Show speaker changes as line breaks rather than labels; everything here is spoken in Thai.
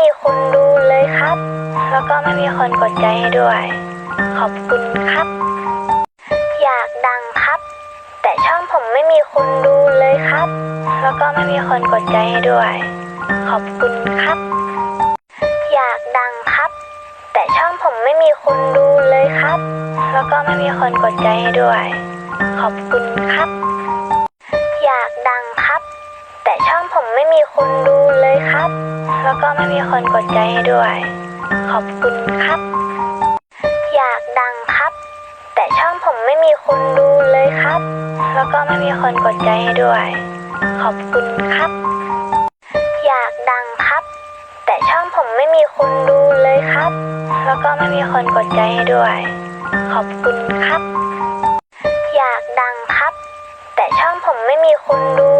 มีคนดูเลยครับ แล้วก็ไม่มีคนกดใจให้ด้วย ขอบคุณครับ อยากดังครับ แต่ช่องผมไม่มีคนดูเลยครับ แล้วก็ไม่มีคนกดใจให้ด้วย ขอบคุณครับ อยากดังครับ แต่ช่องผมไม่มีคนดูเลยครับ แล้วก็ไม่มีคนกดใจให้ด้วย ขอบคุณครับ อยากดังครับ แต่ช่องผมไม่มีคนดูเลยครับ ก็ไม่มีคนกดใจให้ด้วย ขอบคุณครับ อยากดังครับ แต่ช่องผมไม่มีคนดูเลยครับ แล้วก็ไม่มีคนกดใจให้ด้วย ขอบคุณครับ อยากดังครับ แต่ช่องผมไม่มีคนดูเลยครับ แล้วก็ไม่มีคนกดใจให้ด้วย ขอบคุณครับ อยากดังครับ แต่ช่องผมไม่มีคนดู